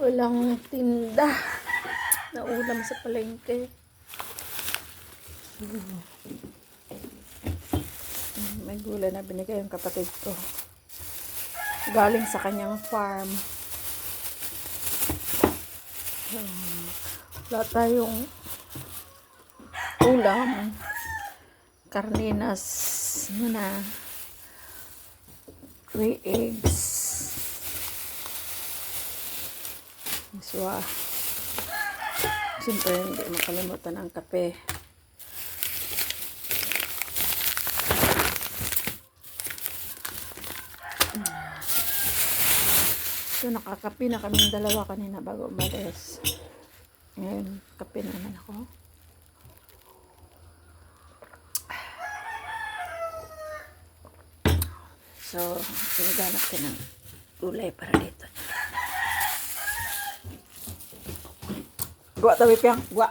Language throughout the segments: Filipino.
Walang tinda na ulam sa palengke. May gulay na binigay yung kapatid ko. Galing sa kanyang farm. Wala tayong ulam. Karninas na 3 eggs. So, ah, siyempre hindi makalimutan ang kape. So, nakakape na kaming dalawa kanina bago umalis. Ngayon, kape na naman ako. So, pinaganap ko ng gulay para dito. Gwa tabi piyang, gwa.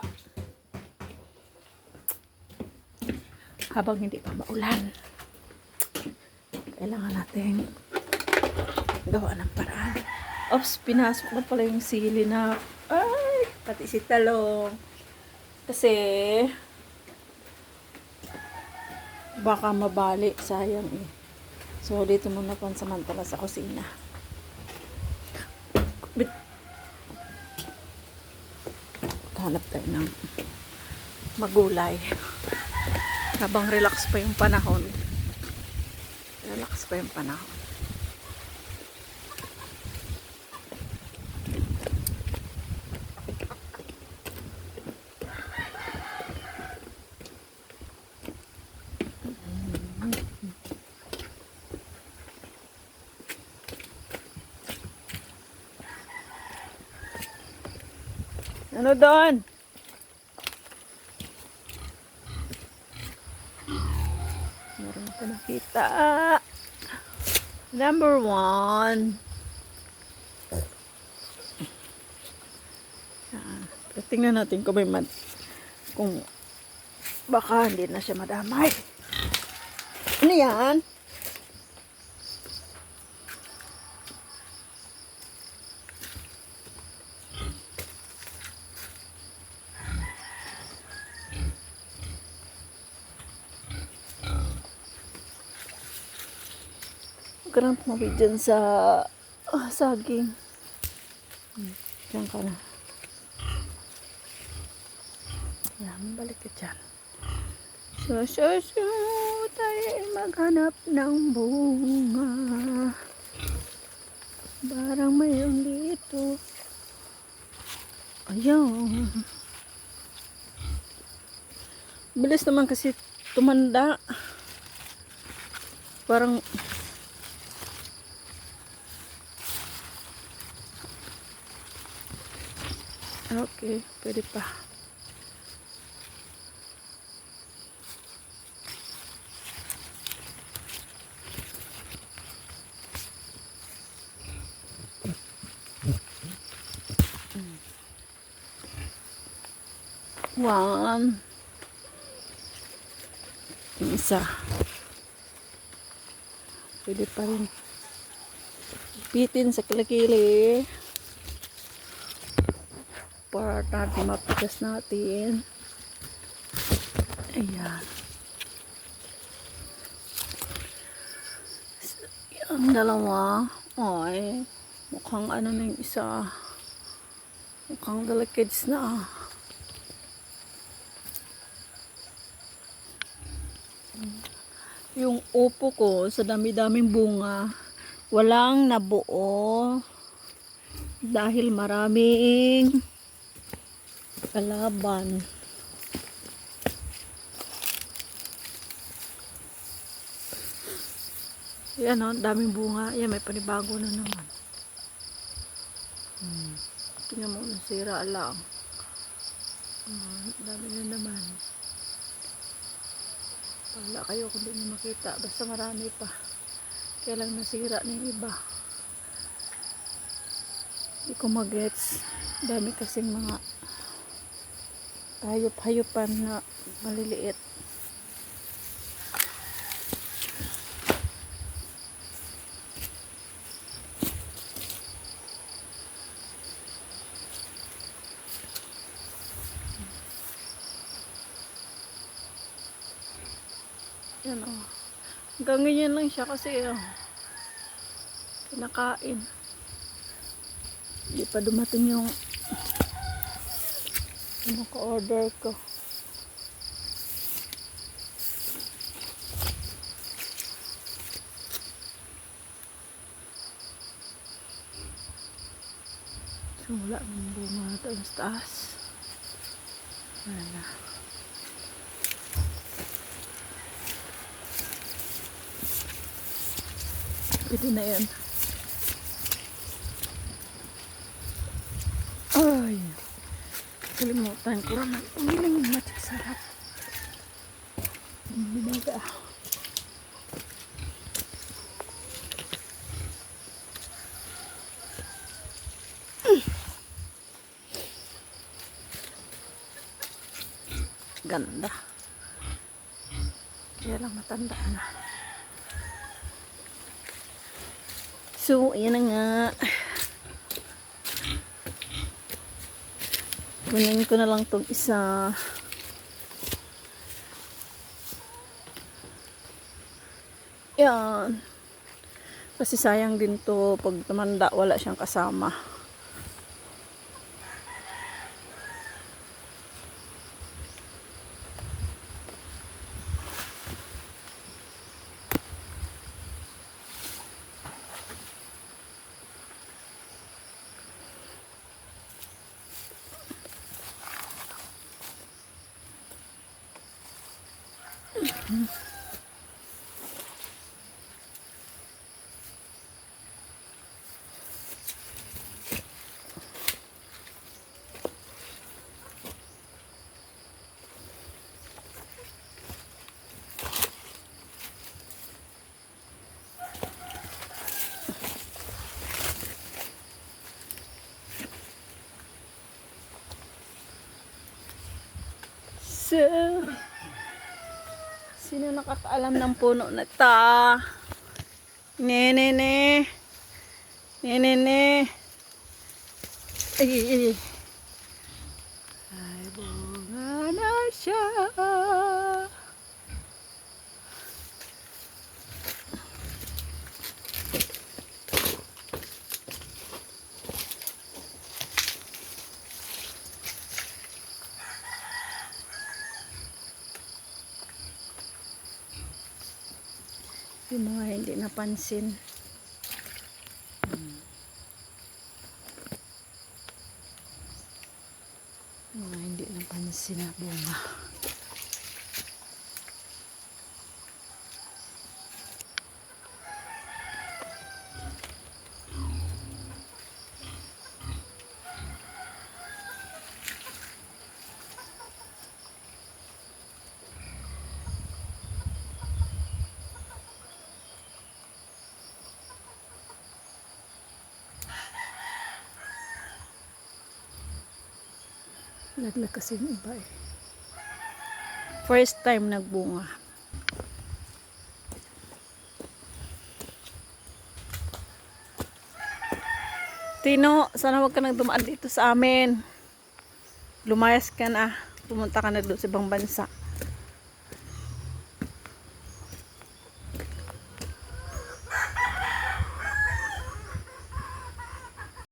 Habang hindi pa maulan, kailangan natin gawa ng paraan. Ops, pinasok na pala yung sili na, ay, pati si talong. Kasi, baka mabali, sayang eh. So, dito muna pansamantala sa kusina. Hanap tayo ng magulay. Habang relax pa yung panahon. Relax pa yung panahon. Ano doon? Meron ako nakita. Number one. Ah, tingnan natin kung may man kung baka hindi na siya madamay. Ano yan? Ka nang tumawid dyan sa ah, saging. Diyan ka na. Yan, balik ka dyan. So, so, so, tayo ay maghanap ng bunga. Parang mayroon dito. Ayan. Bilis naman kasi tumanda. Parang Okay, pwede pa. One. Yung Isa. Pwede pa rin. Pitin sa kilikili para natin mapitas natin. Ayan. Ang dalawa, ay, mukhang ano na yung isa. Mukhang delicates na. Yung upo ko sa dami-daming bunga, walang nabuo dahil maraming kalaban. Yan o, daming bunga. Yan, may panibago na naman. Hmm. Tingnan mo, nasira lang. Hmm, dami na naman. Wala kayo kung di nyo makita. Basta marami pa. Kaya lang nasira na yung iba. Hindi ko magets. Dami kasing mga hayop-hayopan na maliliit. Yan o. Oh. Hanggang ganyan lang siya kasi o. Oh, pinakain. Hindi pa dumating yung ano ka-order ko. So, wala ng bunga ito sa taas. Wala na. Pwede na yan. Ay. Kalimutan ko na. Umilang yung matik sarap. Binaga. Ganda. Kaya lang matanda na. So, ayan na nga. Kunin ko na lang tong isa. Yan. Kasi sayang din to pag tumanda wala siyang kasama. So, sino nakakaalam ng puno na ta? Ne, ne, ne. Ne, ne, ne. Ay, ay, ay. Ay, bunga na siya. Yung mga hindi napansin. Hmm. Mga hindi napansin na bunga. Laglag kasi yung iba eh. First time nagbunga. Tino, sana wag ka nang dito sa amin. Lumayas ka na. Pumunta ka na doon sa ibang bansa.